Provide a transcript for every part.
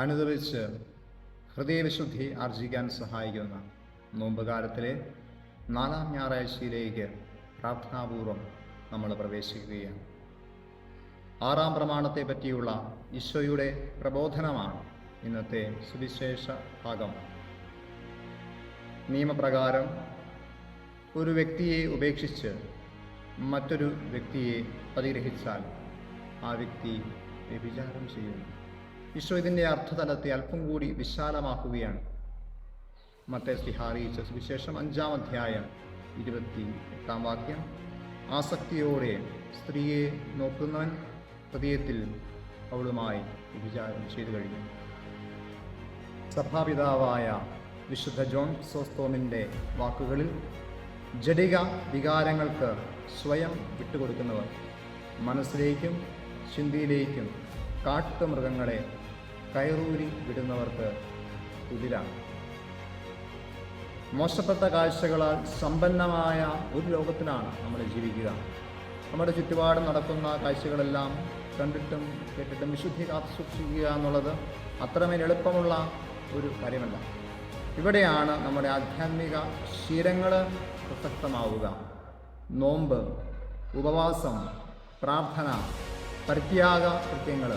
അനുദവിച്ച് ഹൃദയവിശുദ്ധി ആർജിക്കാൻ സഹായിക്കുന്ന നോമ്പുകാലത്തിലെ നാലാം ഞായറാഴ്ചയിലേക്ക് പ്രാർത്ഥനാപൂർവം നമ്മൾ പ്രവേശിക്കുകയാണ്. ആറാം പ്രമാണത്തെ പറ്റിയുള്ള ഈശോയുടെ പ്രബോധനമാണ് ഇന്നത്തെ സുവിശേഷ ഭാഗം. നിയമപ്രകാരം ഒരു വ്യക്തിയെ ഉപേക്ഷിച്ച് മറ്റൊരു വ്യക്തിയെ പരിഗ്രഹിച്ചാൽ ആ വ്യക്തി വ്യഭിചാരം ചെയ്യുന്നു. ഈശോ ഇതിന്റെ അർത്ഥതലത്തെ അല്പം കൂടി വിശാലമാക്കുകയാണ്. മറ്റേ സ്ലിഹാറിയിച്ച സുവിശേഷം അഞ്ചാം അധ്യായം ഇരുപത്തി എട്ടാം വാക്യം. ആസക്തിയോടെ സ്ത്രീയെ നോക്കുന്നവൻ ഹൃദയത്തിൽ അവളുമായി വിചാരം ചെയ്തു കഴിഞ്ഞു. സഭാപിതാവായ വിശുദ്ധ ജോൺ സോസ്തോമിന്റെ വാക്കുകളിൽ ജടിക വികാരങ്ങൾക്ക് സ്വയം വിട്ടുകൊടുക്കുന്നവർ മനസ്സിലേക്കും ചിന്തയിലേക്കും കാട്ടുമൃഗങ്ങളെ കയറൂരി വിടുന്നവർക്ക് കുതിരാണ്. മോശപ്പെട്ട കാഴ്ചകളാൽ സമ്പന്നമായ ഒരു ലോകത്തിലാണ് നമ്മൾ ജീവിക്കുക. നമ്മുടെ ചുറ്റുപാടും നടക്കുന്ന കാഴ്ചകളെല്ലാം കണ്ടിട്ടും കേട്ടിട്ടും വിശുദ്ധി കാത്തു സൂക്ഷിക്കുക എന്നുള്ളത് അത്രമേൽ എളുപ്പമുള്ള ഒരു കാര്യമല്ല. ഇവിടെയാണ് നമ്മുടെ ആധ്യാത്മിക ശീലങ്ങൾ പ്രസക്തമാവുക. നോമ്പ് ഉപവാസം പ്രാർത്ഥന പരിത്യാഗ കൃത്യങ്ങൾ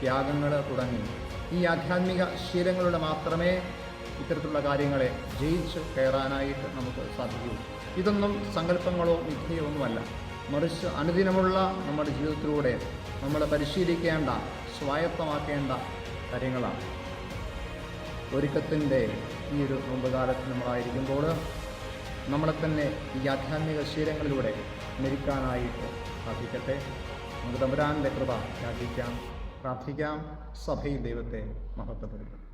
ത്യാഗങ്ങൾ തുടങ്ങി. ഈ ആധ്യാത്മിക ശീലങ്ങളുടെ മാത്രമേ ഇത്തരത്തിലുള്ള കാര്യങ്ങളെ ജയിച്ച് കയറാനായിട്ട് നമുക്ക് സാധിക്കൂ. ഇതൊന്നും സങ്കല്പങ്ങളോ വിധിയോ ഒന്നുമല്ല. മറിച്ച് അനുദിനമുള്ള നമ്മുടെ ജീവിതത്തിലൂടെ നമ്മൾ പരിശീലിക്കേണ്ട സ്വായത്തമാക്കേണ്ട കാര്യങ്ങളാണ്. ഒരുക്കത്തിന്റെ ഈ ഒരു നോമ്പുകാലത്ത് നമ്മളായിരിക്കുമ്പോൾ നമ്മളെ തന്നെ ഈ ആധ്യാത്മിക ശീലങ്ങളിലൂടെ മരിക്കാനായിട്ട് സാധിക്കട്ടെ. നമുക്ക് തമ്പുരാന്റെ കൃപ യാചിക്കാം പ്രാർത്ഥിക്കാം. സഭയിൽ ദൈവത്തെ മഹത്വപ്പെടുത്തും.